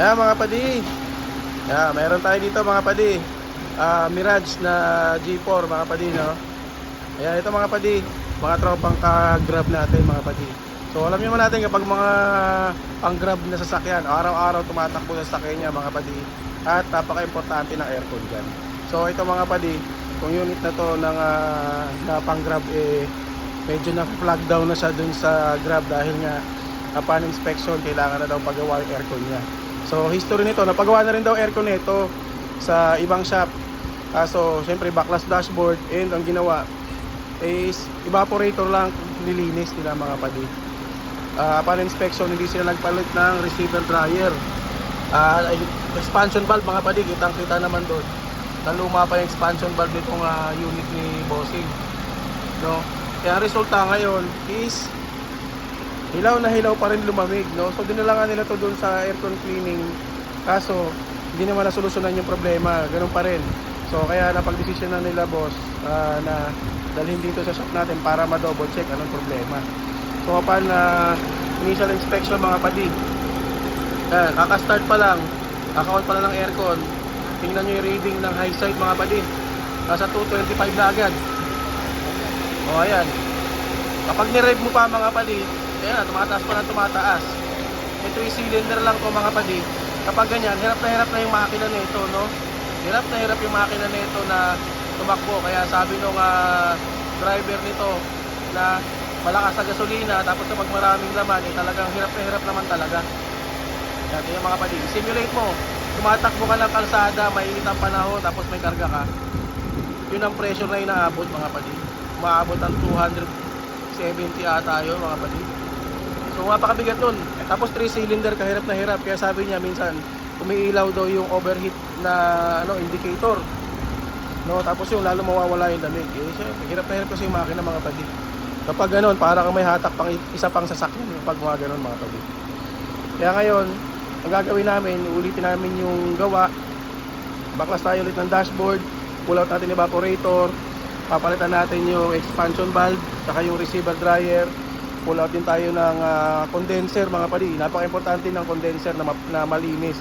Ayan mga padi. Ayan, meron tayo dito mga padi. Ah, Mirage na G4 mga padi, no? Ayan, ito mga padi. Mga tropang ka-grab natin mga padi. So alam naman natin kapag mga pang-grab na sasakyan, araw-araw tumatakbo sa sasakyan niya mga padi. At napaka-importante ng aircon dyan. So ito mga padi, kung unit na to ng ah, na pang-grab eh medyo na-flag down na siya dun sa grab dahil nga upon inspection kailangan na daw pagawa yung aircon niya. So history nito, napagawa na rin daw aircon nito sa ibang shop. Kaso syempre backlash dashboard and ang ginawa is evaporator lang nilinis nila mga padi. Ah, upon inspection hindi sila nagpalit ng receiver dryer. Ah, expansion valve mga padi, kitang kita naman doon. Naluma pa yung expansion valve nitong ah, unit ni Bossing. No? Kaya resulta ngayon is hilaw na hilaw pa rin lumamig, no? So dinala nga nila to doon sa aircon cleaning. Kaso hindi naman nasolusyonan yung problema, ganun pa rin. So kaya napagdesisyon na nila boss ah, na dalhin dito sa shop natin para ma-double check anong problema. So upon ah, initial inspection mga padi, eh, kaka-start pa lang, kaka-on pa lang ng aircon, tingnan nyo yung reading ng high side mga padi. Nasa 225 na agad. O ayan. Kapag ni-rev mo pa mga padi, na, tumataas pa ng tumataas. May 3 cylinder lang to mga padi. Kapag ganyan, hirap na hirap na yung makina nito, no? Hirap na hirap yung makina nito na tumakbo. Kaya sabi nung ah, driver nito na malakas sa gasolina tapos kapag maraming laman, eh talagang hirap na hirap naman talaga. Yan, yung mga padi. Simulate mo. Tumatakbo ka ng kalsada, mainit ang panahon, tapos may karga ka. Yun ang pressure na inaabot mga padi. Umaabot ang 270 ata yun mga padi. So mapakabigat nun. Eh, tapos 3 cylinder, kahirap na hirap. Kaya sabi niya minsan, umiilaw daw yung overheat na ano indicator. No, tapos yung lalo mawawala yung lamig. Eh, syempre, hirap na hirap kasi yung makina mga padi. Kapag ganun, para kang may hatak pang isa pang sasakyan pag mga ganun mga padi. Kaya ngayon, ang gagawin namin, ulitin namin yung gawa. Baklas tayo ulit ng dashboard, pull out natin evaporator, papalitan natin yung expansion valve, saka yung receiver dryer, pull out din tayo ng ah, condenser mga padi. Napaka-importante ng condenser na, ma- na malinis.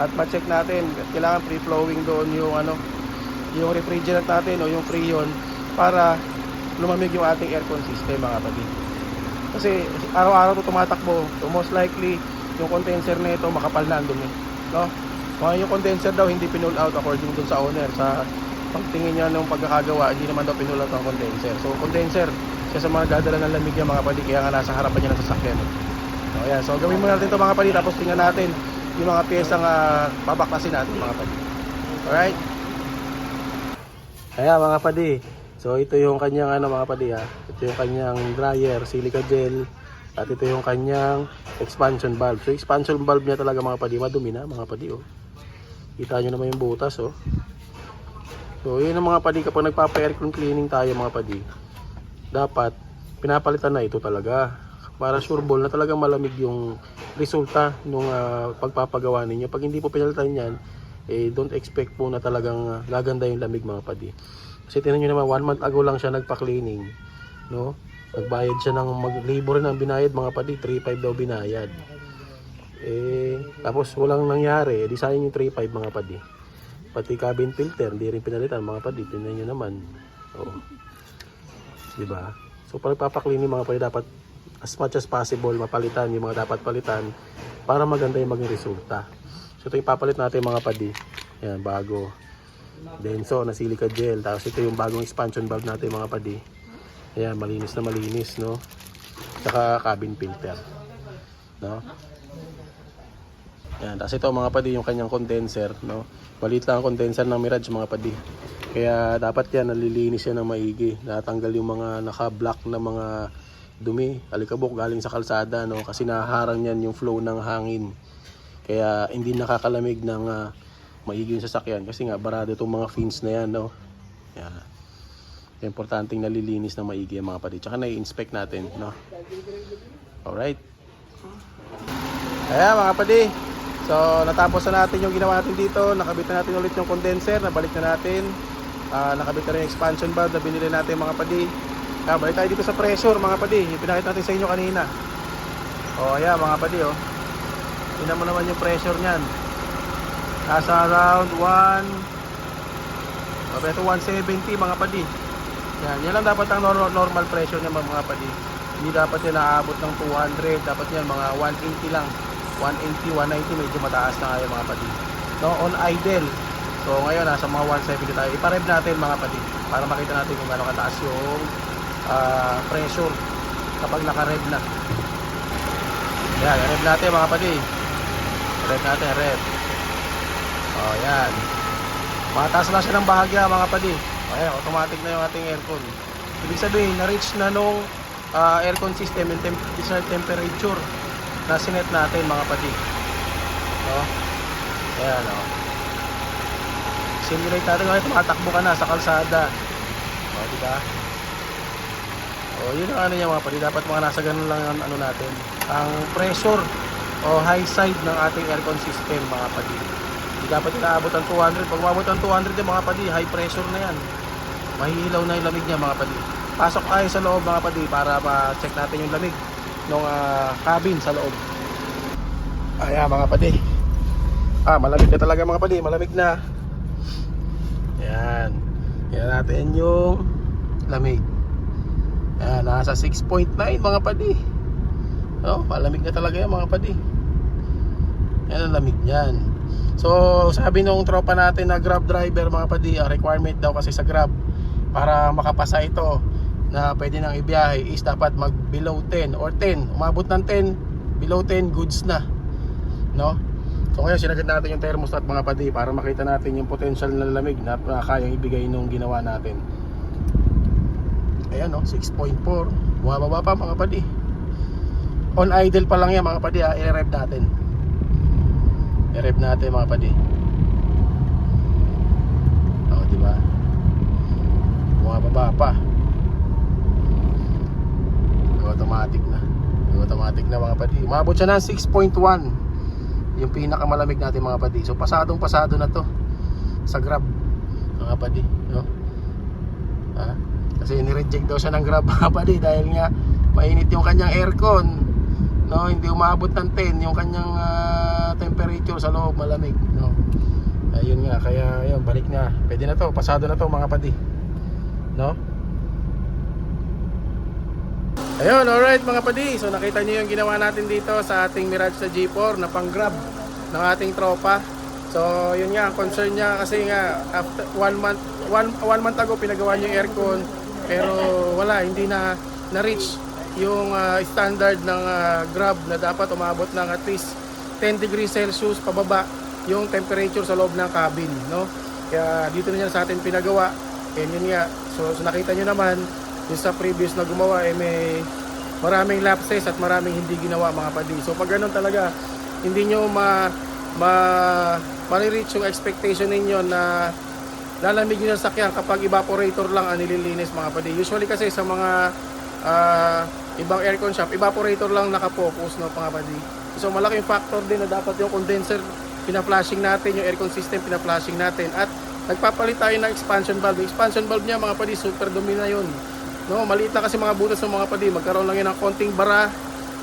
At ma-check natin, kailangan free-flowing doon yung ano, yung refrigerant natin o yung freon para lumamig yung ating aircon system mga padi. Kasi araw-araw to tumatakbo, so most likely yung condenser nito makapal na ang dumi. No? Kung yung condenser daw hindi pinull out according dun sa owner sa pagtingin niya ng pagkakagawa, hindi naman daw pinull out ang condenser. So condenser, siya sa mga dadala ng lamig yung mga padi, kaya nga nasa harapan niya ng sasakyan. So, ayan. so gawin muna natin ito mga padi, tapos tingnan natin yung mga piyesang uh, babaklasin natin mga padi. Alright? Kaya mga padi, so ito yung kanyang ano mga padi ha. Ito yung kanyang dryer, silica gel, at ito yung kanyang expansion valve. So expansion valve niya talaga mga padi, madumi na mga padi oh. Kita nyo naman yung butas oh. So yun ang mga padi kapag nagpapa-aircon cleaning tayo mga padi. Dapat pinapalitan na ito talaga para sure ball na talagang malamig yung resulta nung ah, pagpapagawa ninyo. Pag hindi po pinalitan yan, eh don't expect po na talagang ah, gaganda yung lamig mga padi. Kasi tinan nyo naman, one month ago lang siya nagpa-cleaning. No? Nagbayad siya ng mag-labor ng binayad mga padi, 3.5 daw binayad. Eh, tapos walang nangyari, eh, yung 3.5 mga padi. Pati cabin filter, hindi rin pinalitan mga padi, tinan nyo naman. Oo. Di ba? So pag nagpapaklining mga padi, dapat as much as possible mapalitan yung mga dapat palitan para maganda yung maging resulta. So ito yung papalit natin mga padi. Yan, bago. Denso na silica gel. Tapos ito yung bagong expansion valve natin mga padi. Ayan, malinis na malinis, no? Tsaka cabin filter. No? Ayan, tapos ito mga padi, yung kanyang condenser, no? Maliit lang ang condenser ng Mirage mga padi. Kaya dapat yan, nalilinis yan ng maigi. Natanggal yung mga naka-block na mga dumi, alikabok galing sa kalsada, no? Kasi naharang yan yung flow ng hangin. Kaya hindi nakakalamig ng ah, maigi yung sasakyan. Kasi nga, barado itong mga fins na yan, no? Yan. Kaya importanteng nalilinis ng maigi ang mga padi. Tsaka na-inspect natin, no? Alright. Kaya mga padi, so natapos na natin yung ginawa natin dito. Nakabit na natin ulit yung condenser, nabalik na natin. Ah, nakabit na rin expansion valve na binili natin mga padi. Kaya balik tayo dito sa pressure mga padi. Pinakita natin sa inyo kanina. O ayan mga padi oh. Tingnan mo naman yung pressure niyan. Nasa around 1 Sabi ito 170 mga padi. Yan, yan lang dapat ang nor- normal pressure niya mga padi. Hindi dapat yan naaabot ng 200, dapat yan mga 180 lang. 180, 190 medyo mataas na kayo mga padi. No, on idle. So ngayon nasa mga 170 tayo. Iparev natin mga padi para makita natin kung gaano kataas yung ah, pressure kapag naka-rev na. Yan, rev natin mga padi. Rev natin, rev. Oh, yan. Mataas na siya ng bahagya mga padi. Ayan, automatic na yung ating aircon. Ibig sabihin, na-reach na nung ah, aircon system yung temp temperature na sinet natin mga padi. No? Ayan, oh. Simulate natin ngayon, tumatakbo ka na sa kalsada. O, di ba? O, yun ang ano niya mga padi. Dapat mga nasa ganun lang ang ano natin. Ang pressure o high side ng ating aircon system mga padi. Hindi dapat inaabot ang 200. Pag umabot ang 200 yung mga padi, high pressure na yan. Mahihilaw na yung lamig niya mga padi. Pasok tayo sa loob mga padi para ma-check natin yung lamig ng cabin sa loob. Ayan mga padi. Ah, malamig na talaga mga padi. Malamig na. Yan. Natin yung lamig. Yan, nasa 6.9 mga padi. Oh, malamig na talaga yan mga padi. Yan ang lamig niyan. So, sabi nung tropa natin na Grab driver mga padi, ang requirement daw kasi sa Grab para makapasa ito na pwede nang ibiyahe is dapat mag below 10 or 10. Umabot ng 10, below 10 goods na. No? So ngayon sinagad natin yung thermostat mga padi para makita natin yung potential na lamig na, na kayang ibigay nung ginawa natin. Ayan no, 6.4. Bumababa pa mga padi. On idle pa lang yan mga padi ha, i-rev natin. I-rev natin mga padi. Oh, di ba? Bumababa pa. Automatic na. Automatic na mga padi. Umabot siya ng 6.1 yung pinakamalamig natin mga padi. So pasadong pasado na to sa Grab mga padi, no? Ha? Kasi ni-reject daw siya ng Grab mga padi dahil nga mainit yung kanyang aircon. No, hindi umabot ng 10 yung kanyang ah, temperature sa loob malamig, no. Ayun nga, kaya ayun, balik na. Pwede na to, pasado na to mga padi. No? Ayun, alright mga padi. So nakita niyo yung ginawa natin dito sa ating Mirage sa G4 na pang grab ng ating tropa. So yun nga, concern niya kasi nga after one month, one, one month ago pinagawa niyo yung aircon pero wala, hindi na na-reach yung ah, standard ng ah, grab na dapat umabot ng at least 10 degrees Celsius pababa yung temperature sa loob ng cabin, no? Kaya dito na yan sa atin pinagawa. And yun nga, so, so nakita nyo naman, yung sa previous na gumawa, eh may maraming lapses at maraming hindi ginawa mga padi. So pag ganun talaga, hindi nyo ma, ma, ma-reach yung expectation ninyo na lalamig nyo ng sakyan kapag evaporator lang ang nililinis mga padi. Usually kasi sa mga ah, ibang aircon shop, evaporator lang nakapokus no mga padi. So malaking factor din na dapat yung condenser pina-flashing natin, yung aircon system pina-flashing natin at nagpapalit tayo ng expansion valve. Yung expansion valve niya mga padi, super dumi na yun. No, maliit na kasi mga butas ng mga padi, magkaroon lang yan ng konting bara,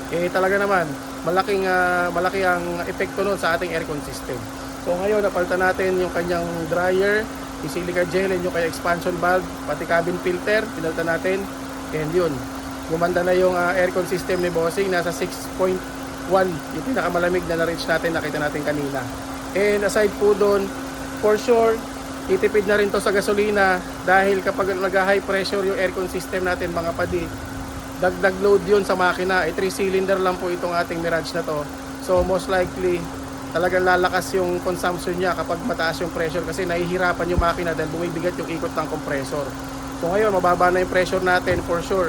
eh talaga naman, malaking ah, malaki ang epekto nun sa ating aircon system. So ngayon, napalitan natin yung kanyang dryer, yung silica gel, and yung kanyang expansion valve, pati cabin filter, pinalitan natin, and yun, gumanda na yung ah, aircon system ni Bossing, nasa 6.1, yung pinakamalamig na na-reach natin, nakita natin kanina. And aside po doon, for sure, itipid na rin to sa gasolina dahil kapag nag-high pressure yung aircon system natin mga padi, dagdag load yun sa makina. Eh, 3 cylinder lang po itong ating Mirage na to. So most likely, talagang lalakas yung consumption niya kapag mataas yung pressure kasi nahihirapan yung makina dahil bumibigat yung ikot ng compressor. So ngayon, mababa na yung pressure natin for sure.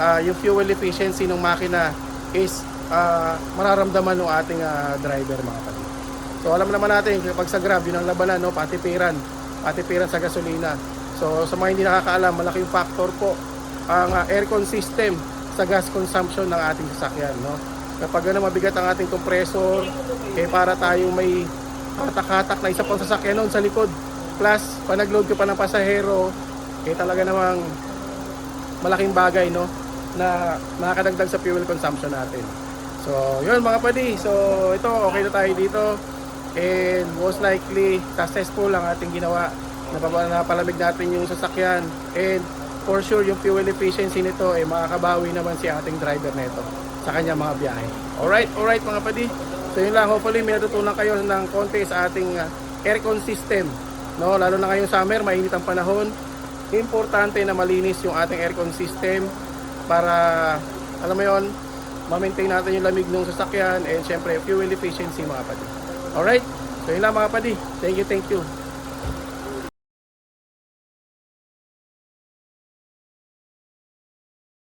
Ah, yung fuel efficiency ng makina is ah, mararamdaman ng ating ah, driver mga kapatid. So alam naman natin kapag sa Grab, yun ang labanan, no? patipiran. Patipiran sa gasolina. So sa mga hindi nakakaalam, malaking factor po ang ah, aircon system sa gas consumption ng ating sasakyan. No? Kapag ano, mabigat ang ating compressor, eh para tayong may katak-katak na isa pang sasakyan noon sa likod. Plus, pag nag-load ka pa ng pasahero, eh talaga namang malaking bagay no na nakakadagdag sa fuel consumption natin. So, yun mga padi. So, ito, okay na tayo dito. And most likely, successful ang ating ginawa. Napapa- Napalamig natin yung sasakyan. And for sure, yung fuel efficiency nito, eh, makakabawi naman si ating driver nito sa kanyang mga biyahe. Alright, alright mga padi. So, yun lang. Hopefully, may natutunan kayo ng konti sa ating uh, aircon system. No, lalo na ngayong summer, mainit ang panahon. Importante na malinis yung ating aircon system para, alam mo yon, ma-maintain natin yung lamig ng sasakyan and syempre fuel efficiency mga padi. Alright? So yun lang mga padi. Thank you, thank you.